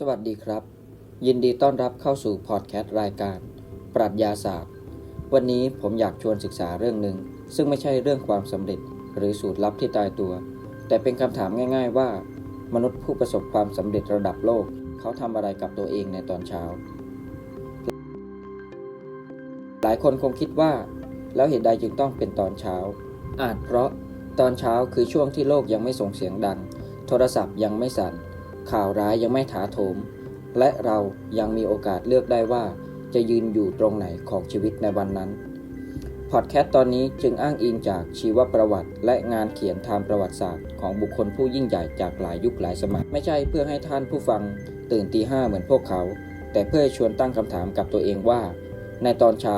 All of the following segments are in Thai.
สวัสดีครับ ยินดีต้อนรับเข้าสู่พอดแคสต์รายการ ปรัชญาศาสตร์ วันนี้ผมอยากชวนศึกษาเรื่องหนึ่ง ซึ่งไม่ใช่เรื่องความสำเร็จ หรือสูตรลับที่ตายตัว แต่เป็นคำถามง่าย ๆ ว่า มนุษย์ผู้ประสบความสำเร็จระดับโลก เขาทำอะไรกับตัวเองในตอนเช้า หลายคนคงคิดว่า แล้วเหตุใดจึงต้องเป็นตอนเช้า อาจเพราะตอนเช้าคือช่วงที่โลกยังไม่ส่งเสียงดัง โทรศัพท์ยังไม่สั่น ข่าวร้ายยังไม่ถาโถม และเรายังมีโอกาสเลือกได้ว่า จะยืนอยู่ตรงไหนของชีวิตในวันนั้น พอดแคสต์ตอนนี้จึงอ้างอิงจากชีวประวัติ และงานเขียนทางประวัติศาสตร์ของบุคคลผู้ยิ่งใหญ่จากหลายยุคหลายสมัย ไม่ใช่เพื่อให้ท่านผู้ฟังตื่นตีห้าเหมือนพวกเขา แต่เพื่อชวนตั้งคำถามกับตัวเองว่า ในตอนเช้า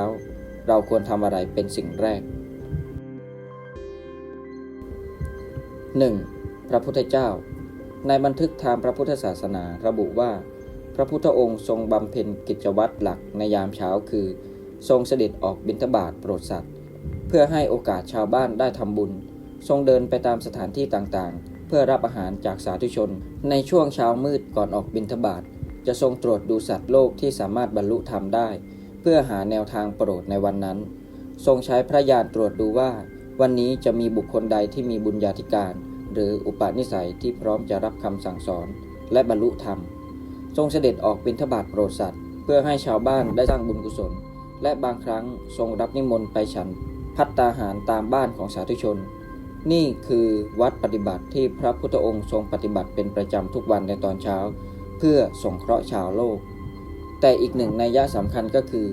เราควรทำอะไรเป็นสิ่งแรก 1. พระพุทธเจ้า ในบันทึกทางพระพุทธศาสนาระบุว่า พระพุทธองค์ทรงบำเพ็ญกิจวัตรหลักในยามเช้าคือ ทรงเสด็จออกบิณฑบาตโปรดสัตว์ เพื่อให้โอกาสชาวบ้านได้ทำบุญ ทรงเดินไปตามสถานที่ต่างๆ เพื่อรับอาหารจากสาธุชน ในช่วงเช้ามืดก่อนออกบิณฑบาตจะทรงตรวจดูสัตว์โลกที่สามารถบรรลุธรรมได้ เพื่อหาแนวทางโปรดในวันนั้น ทรงใช้พระญาณตรวจดูว่า วันนี้จะมีบุคคลใดที่มีบุญญาธิการ หรืออุปนิสัยที่พร้อมจะรับคำสั่งสอนและบรรลุธรรม ทรงเสด็จออกบิณฑบาตโปรดสัตว์ เพื่อให้ชาวบ้านได้สร้างบุญกุศล และบางครั้งทรงรับนิมนต์ไปฉันพัตตาหารตามบ้านของสาธุชน นี่คือวัดปฏิบัติที่พระพุทธองค์ทรงปฏิบัติเป็นประจำทุกวันในตอนเช้า เพื่อสงเคราะห์ชาวโลก แต่อีกหนึ่งนัยยะสำคัญก็คือ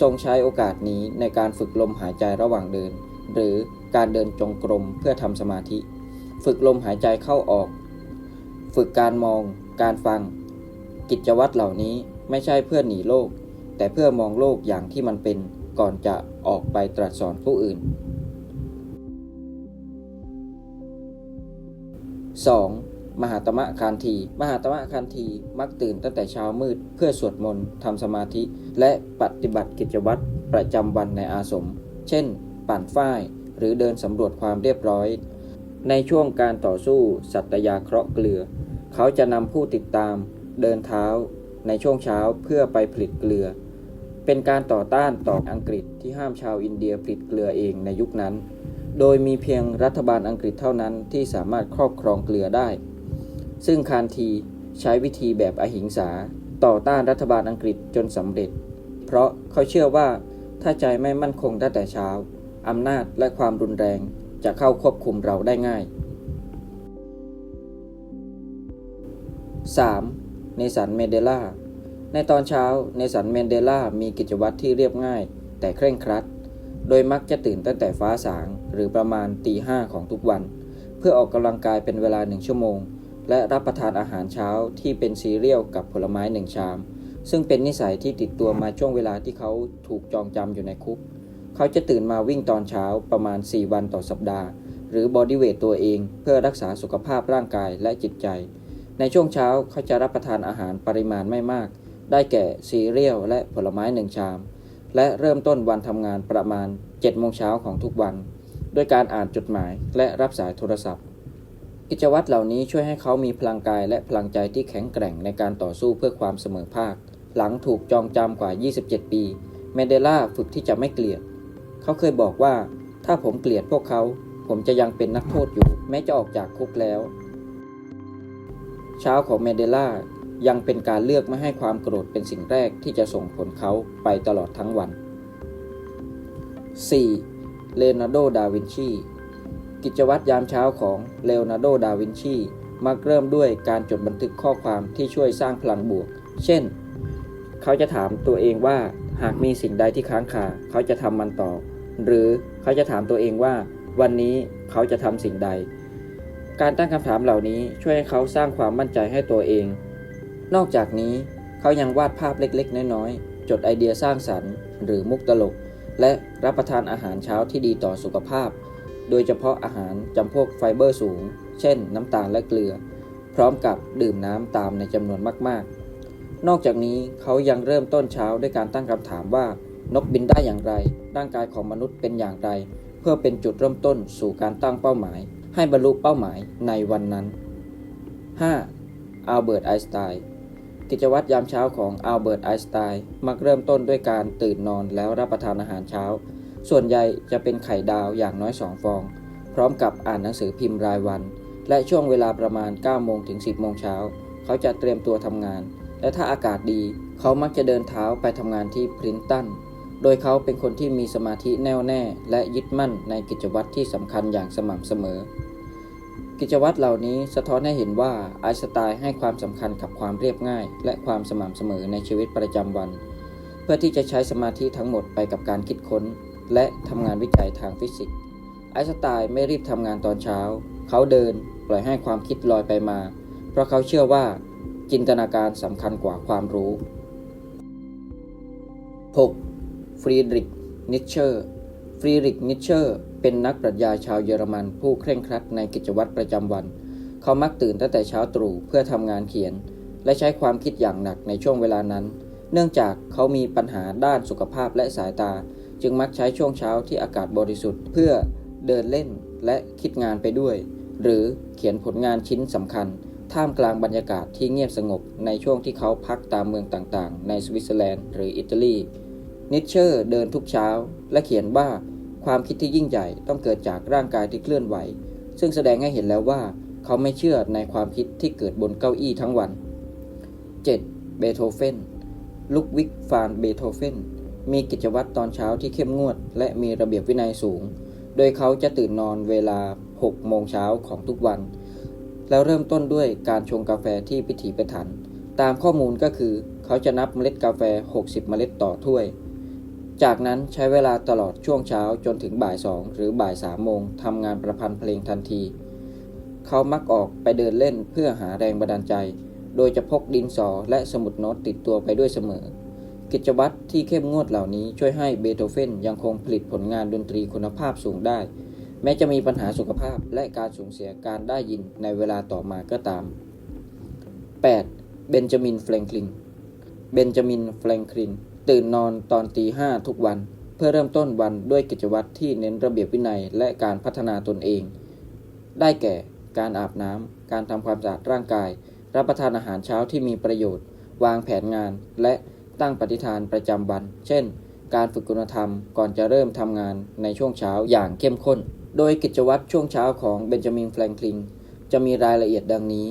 ทรงใช้โอกาสนี้ในการฝึกลมหายใจระหว่างเดิน หรือการเดินจงกรมเพื่อทำสมาธิ ฝึกลมหายใจเข้าออก ฝึกการมอง การฟัง กิจวัตรเหล่านี้ไม่ใช่เพื่อหนีโลก แต่เพื่อมองโลกอย่างที่มันเป็นก่อนจะออกไปตรัสสอนผู้อื่น 2. มหาตมะคานทีมหาตมะคานทีมักตื่นตั้งแต่เช้ามืดเพื่อสวดมนต์ทำสมาธิ และปฏิบัติกิจวัตรประจำวันในอาสม เช่น ปั่นฝ้าย หรือเดินสำรวจความเรียบร้อย ในช่วงการต่อสู้สัตยาเคราะห์เกลือ เขาจะนำผู้ติดตามเดินเท้าในช่วงเช้าเพื่อไปผลิตเกลือ เป็นการต่อต้านต่ออังกฤษที่ห้ามชาวอินเดียผลิตเกลือเองในยุคนั้น โดยมีเพียงรัฐบาลอังกฤษเท่านั้นที่สามารถครอบครองเกลือได้ ซึ่งคานทีใช้วิธีแบบอหิงสา ต่อต้านรัฐบาลอังกฤษจนสำเร็จ เพราะเขาเชื่อว่าถ้าใจไม่มั่นคงตั้งแต่เช้าอำนาจและความรุนแรง จะเข้าควบคุมเราได้ง่าย 3. เนสันเมเดล่าในตอนเช้าเนสันเมเดล่ามีกิจวัตรที่เรียบง่าย แต่เคร่งครัด โดยมักจะตื่นตั้งแต่ฟ้าสาง หรือประมาณตีห้าของทุกวัน เพื่อออกกำลังกายเป็นเวลาหนึ่งชั่วโมง และรับประทานอาหารเช้าที่เป็นซีเรียลกับผลไม้หนึ่งชาม ซึ่งเป็นนิสัยที่ติดตัวมาช่วงเวลาที่เขาถูกจองจำอยู่ในคุก เขาจะตื่นมาวิ่งตอนเช้าประมาณ 4 วันต่อสัปดาห์ หรือบอดี้เวทตัวเองเพื่อรักษาสุขภาพร่างกายและจิตใจ ในช่วงเช้าเขาจะรับประทานอาหารปริมาณไม่มาก ได้แก่ซีเรียลและผลไม้หนึ่งชาม และเริ่มต้นวันทำงานประมาณ7โมงเช้าของทุกวัน ด้วยการอ่านจดหมายและรับสายโทรศัพท์ กิจวัตรเหล่านี้ช่วยให้เขามีพลังกายและพลังใจที่แข็งแกร่งในการต่อสู้เพื่อความเสมอภาค หลังถูกจองจำกว่า 27 ปี เมเดล่าฝึกที่จะไม่เกลียด เขาเคยบอกว่า ถ้าผมเกลียดพวกเขา ผมจะยังเป็นนักโทษอยู่ แม้จะออกจากคุกแล้ว เช้าของเมเดล่ายังเป็นการเลือกไม่ให้ความโกรธเป็นสิ่งแรกที่จะส่งผลเขาไปตลอดทั้งวัน 4. เลโอนาร์โด ดาวินชี กิจวัตรยามเช้าของเลโอนาร์โด ดาวินชี มักเริ่มด้วยการจดบันทึกข้อความที่ช่วยสร้างพลังบวก เช่น เขาจะถามตัวเองว่าหากมีสิ่งใดที่ค้างคาเขาจะทำมันต่อ หรือเขาจะถามตัวเองว่า วันนี้เขาจะทำสิ่งใด การตั้งคำถามเหล่านี้ช่วยให้เขาสร้างความมั่นใจให้ตัวเอง นอกจากนี้เขายังวาดภาพเล็กๆ น้อยๆ จดไอเดียสร้างสรรค์ หรือมุกตลก และรับประทานอาหารเช้าที่ดีต่อสุขภาพ โดยเฉพาะอาหารจำพวกไฟเบอร์สูง เช่น น้ำตาลและเกลือ พร้อมกับดื่มน้ำตามในจำนวนมากๆ นอกจากนี้เขายังเริ่มต้นเช้าด้วยการตั้งคำถามว่า นกบินได้อย่างไร ร่างกายของมนุษย์เป็นอย่างไร เพื่อเป็นจุดเริ่มต้นสู่การตั้งเป้าหมาย ให้บรรลุเป้าหมายในวันนั้น 5. อัลเบิร์ต ไอน์สไตน์ กิจวัตรยามเช้าของอัลเบิร์ต ไอน์สไตน์มักเริ่มต้นด้วยการตื่นนอนแล้วรับประทานอาหารเช้า ส่วนใหญ่จะเป็นไข่ดาวอย่างน้อย 2 ฟอง พร้อมกับอ่านหนังสือพิมพ์รายวัน และช่วงเวลาประมาณ 9 โมงถึง 10 โมงเช้า เขาจะเตรียมตัวทำงาน และถ้าอากาศดี เขามักจะเดินเท้าไปทำงานที่พรินตัน โดยเขาเป็นคนที่มีสมาธิแน่วแน่ และยึดมั่นในกิจวัตรที่สำคัญอย่างสม่ำเสมอ กิจวัตรเหล่านี้สะท้อนให้เห็นว่าไอสไตน์ให้ความสำคัญกับความเรียบง่าย และความสม่ำเสมอในชีวิตประจำวัน เพื่อที่จะใช้สมาธิทั้งหมดไปกับการคิดค้น และทำงานวิจัยทางฟิสิกส์ไอสไตน์ไม่รีบทำงานตอนเช้า เขาเดินปล่อยให้ความคิดลอยไปมา เพราะเขาเชื่อว่า จินตนาการสำคัญกว่าความรู้ 6. ฟรีดริกนิชเชอร์ฟรีดริกนิชเชอร์เป็นนักปรัชญาชาวเยอรมัน ผู้เคร่งครัดในกิจวัตรประจำวัน เขามักตื่นตั้งแต่เช้าตรู่เพื่อทำงานเขียน และใช้ความคิดอย่างหนักในช่วงเวลานั้น เนื่องจากเขามีปัญหาด้านสุขภาพและสายตา จึงมักใช้ช่วงเช้าที่อากาศบริสุทธิ์ เพื่อเดินเล่นและคิดงานไปด้วย หรือเขียนผลงานชิ้นสำคัญ ท่ามกลางบรรยากาศที่เงียบสงบในช่วงที่เขาพักตามเมืองต่างๆ ในสวิตเซอร์แลนด์หรืออิตาลี นิชเชอร์เดินทุกเช้า และเขียนว่าความคิดที่ยิ่งใหญ่ต้องเกิดจากร่างกายที่เคลื่อนไหว ซึ่งแสดงให้เห็นแล้วว่าเขาไม่เชื่อในความคิดที่เกิดบนเก้าอี้ทั้งวัน 7. เบโธเฟนลุกวิกฟานเบโธเฟนมีกิจวัตรตอนเช้าที่เข้มงวด และมีระเบียบวินัยสูง โดยเขาจะตื่นนอนเวลา 6 โมงเช้าของทุกวัน แล้วเริ่มต้นด้วยการชงกาแฟที่พิถีพิถัน ตามข้อมูลก็คือ เขาจะนับเมล็ดกาแฟ 60 เมล็ดต่อถ้วย จากนั้นใช้เวลาตลอดช่วงเช้าจนถึงบ่ายสองหรือบ่ายสามโมงทำงานประพันธ์เพลงทันที เขามักออกไปเดินเล่นเพื่อหาแรงบันดาลใจ โดยจะพกดินสอและสมุดโน้ตติดตัวไปด้วยเสมอ กิจวัตรที่เข้มงวดเหล่านี้ช่วยให้เบโธเฟนยังคงผลิตผลงานดนตรีคุณภาพสูงได้ แม้จะมีปัญหาสุขภาพและการสูญเสียการได้ยินในเวลาต่อมาก็ตาม 8. เบนจามินแฟรงคลินเบนจามินแฟรงคลิน ตื่นนอนตอนตีห้าทุกวัน เพื่อเริ่มต้นวันด้วยกิจวัตรที่เน้นระเบียบวินัยและการพัฒนาตนเอง ได้แก่ การอาบน้ำการทำความสะอาดร่างกาย รับประทานอาหารเช้าที่มีประโยชน์ วางแผนงาน และตั้งปฏิฐานประจำวัน เช่น การฝึกคุณธรรมก่อนจะเริ่มทำงานในช่วงเช้าอย่างเข้มข้น โดยกิจวัตรช่วงเช้าของเบนจามินแฟรงคลินจะมีรายละเอียดดังนี้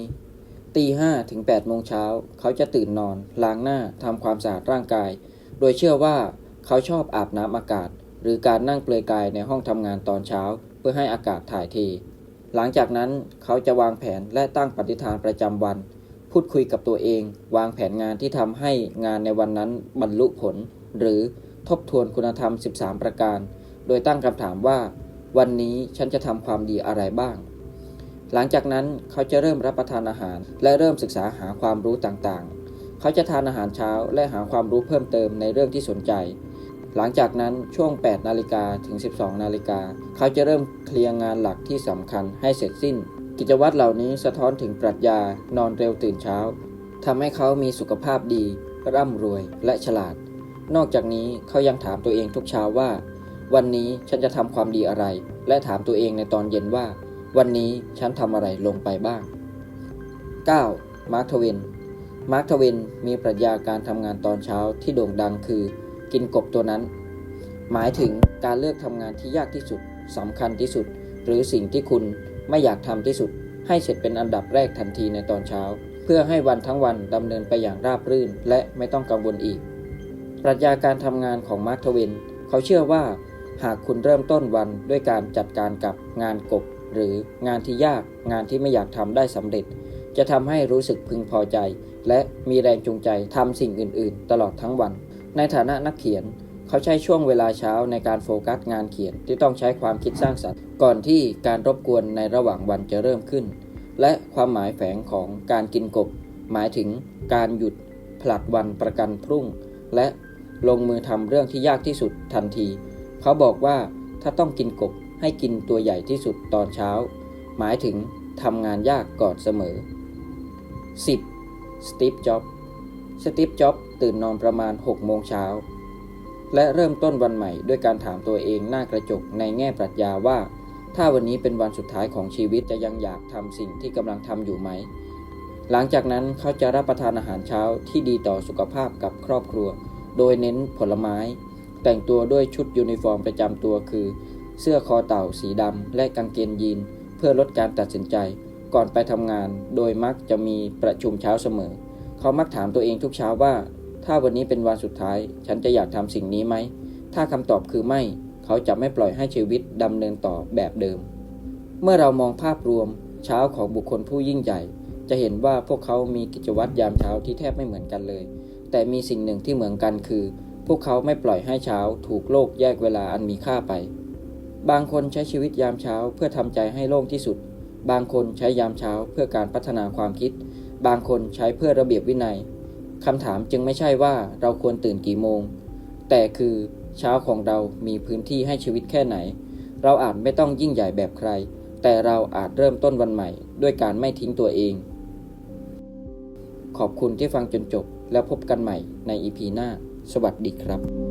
ตีห้าถึง8โมงเช้า เขาจะตื่นนอน ล้างหน้า ทำความสะอาดร่างกาย โดยเชื่อว่าเขาชอบอาบน้ำอากาศ หรือการนั่งเปลือยกายในห้องทำงานตอนเช้า เพื่อให้อากาศถ่ายเทหลังจากนั้นเขาจะวางแผนและตั้งปฏิฐานประจำวัน พูดคุยกับตัวเอง วางแผนงานที่ทำให้งานในวันนั้นบรรลุผล หรือทบทวนคุณธรรม 13 ประการ โดยตั้งคำถามว่า วันนี้ฉันจะทำความดีอะไรบ้าง หลังจากนั้นเขาจะเริ่มรับประทานอาหาร และเริ่มศึกษาหาความรู้ต่างๆ เขาจะทานอาหารเช้าและหาความรู้เพิ่มเติมในเรื่องที่สนใจ หลังจากนั้นช่วง 8 นาฬิกาถึง 12 นาฬิกา เขาจะเริ่มเคลียร์งานหลักที่สำคัญให้เสร็จสิ้น กิจวัตรเหล่านี้สะท้อนถึงปรัชญานอนเร็วตื่นเช้าทำให้เขามีสุขภาพดี ร่ำรวยและฉลาด นอกจากนี้เขายังถามตัวเองทุกเช้าว่า วันนี้ฉันจะทำความดีอะไร และถามตัวเองในตอนเย็นว่า วันนี้ฉันทำอะไรลงไปบ้าง 9. มาร์คทเวน มาร์คทเวนมีปรัชญาการทำงานตอนเช้าที่โด่งดังคือ กินกบตัวนั้น หมายถึงการเลือกทำงานที่ยากที่สุดสำคัญที่สุด หรือสิ่งที่คุณไม่อยากทำที่สุด ให้เสร็จเป็นอันดับแรกทันทีในตอนเช้า เพื่อให้วันทั้งวันดำเนินไปอย่างราบรื่น และไม่ต้องกังวลอีก ปรัชญาการทำงานของมาร์คทเวนเขาเชื่อว่า หากคุณเริ่มต้นวันด้วยการจัดการกับงานกบ หรืองานที่ยากงานที่ไม่อยากทำได้สำเร็จ จะทำให้รู้สึกพึงพอใจ และมีแรงจูงใจทำสิ่งอื่น ๆ ตลอดทั้งวัน ในฐานะนักเขียน เขาใช้ช่วงเวลาเช้าในการโฟกัสงานเขียนที่ต้องใช้ความคิดสร้างสรรค์ ก่อนที่การรบกวนในระหว่างวันจะเริ่มขึ้น และความหมายแฝงของการกินกบ หมายถึงการหยุดผลัดวันประกันพรุ่ง และลงมือทำเรื่องที่ยากที่สุดทันที เขาบอกว่าถ้าต้องกินกบให้กินตัวใหญ่ที่สุดตอนเช้า หมายถึงทำงานยากก่อนเสมอ 10. สตีฟ จ็อบสตีฟ จ็อบตื่นนอนประมาณ 6 โมงเช้า และเริ่มต้นวันใหม่ด้วยการถามตัวเองหน้ากระจกในแง่ปรัชญาว่า ถ้าวันนี้เป็นวันสุดท้ายของชีวิตจะยังอยากทำสิ่งที่กำลังทำอยู่ไหม หลังจากนั้นเขาจะรับประทานอาหารเช้าที่ดีต่อสุขภาพกับครอบครัว โดยเน้นผลไม้ แต่งตัวด้วยชุดยูนิฟอร์มประจำตัวคือ เสื้อคอเต่าสีดำและกางเกงยีนเพื่อลดการตัดสินใจ ก่อนไปทำงาน โดยมักจะมีประชุมเช้าเสมอ เขามักถามตัวเองทุกเช้าว่า ถ้าวันนี้เป็นวันสุดท้าย ฉันจะอยากทำสิ่งนี้ไหม ถ้าคำตอบคือไม่ เขาจะไม่ปล่อยให้ชีวิตดำเนินต่อแบบเดิม เมื่อเรามองภาพรวมเช้าของบุคคลผู้ยิ่งใหญ่ จะเห็นว่าพวกเขามีกิจวัตรยามเช้าที่แทบไม่เหมือนกันเลย แต่มีสิ่งหนึ่งที่เหมือนกันคือ พวกเขาไม่ปล่อยให้เช้าถูกโลกแยกเวลาอันมีค่าไป บางคนใช้ชีวิตยามเช้าเพื่อทำใจให้โล่งที่สุด บางคนใช้ยามเช้าเพื่อการพัฒนาความคิด บางคนใช้เพื่อระเบียบวินัยคำถามจึงไม่ใช่ว่าเราควรตื่นกี่โมง แต่คือเช้าของเรามีพื้นที่ให้ชีวิตแค่ไหน เราอาจไม่ต้องยิ่งใหญ่แบบใคร แต่เราอาจเริ่มต้นวันใหม่ ด้วยการไม่ทิ้งตัวเอง ขอบคุณที่ฟังจนจบแล้วพบกันใหม่ในอีพีหน้า สวัสดีครับ